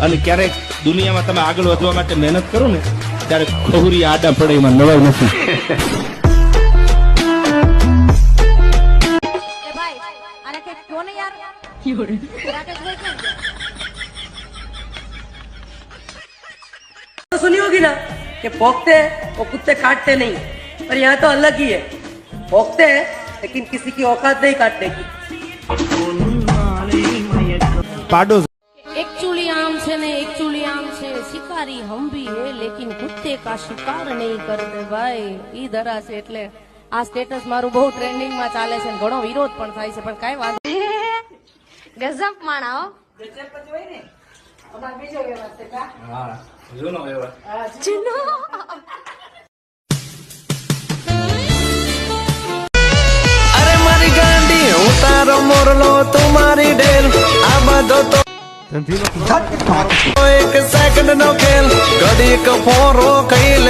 અને ક્યારેક દુનિયામાં તમે આગળ વધવા માટે મહેનત કરો ને ત્યારે ખોહરી આડા પડે એમાં નવાઈ નથી એ ભાઈ આને કઈક કયો ને યાર રાકેશભાઈ ક્યાં ગયા? तो सुनी होगी ना कि भोंकते हैं वो कुत्ते काटते नहीं पर यहाँ तो अलग ही है भोंकते हैं लेकिन किसी की औकात नहीं काटने की પાડો છે ને એક ચૂલી આમ છે શિકારી હંભી હે લેકિન કુત્તે કા શિકાર નહીં કરતે ભાઈ. ઈ ધરા છે એટલે આ સ્ટેટસ મારું બહુ ટ્રેન્ડિંગમાં ચાલે છે ઘણો વિરોધ પણ થાય છે પણ કઈ વાંધો ગજબ માણાઓ ગજબ અરે મારી ગાંડી હું તારો મોરલો તું મારી એક સેકન્ડ નો ખેલ. ઘડીક ફોરો કઈ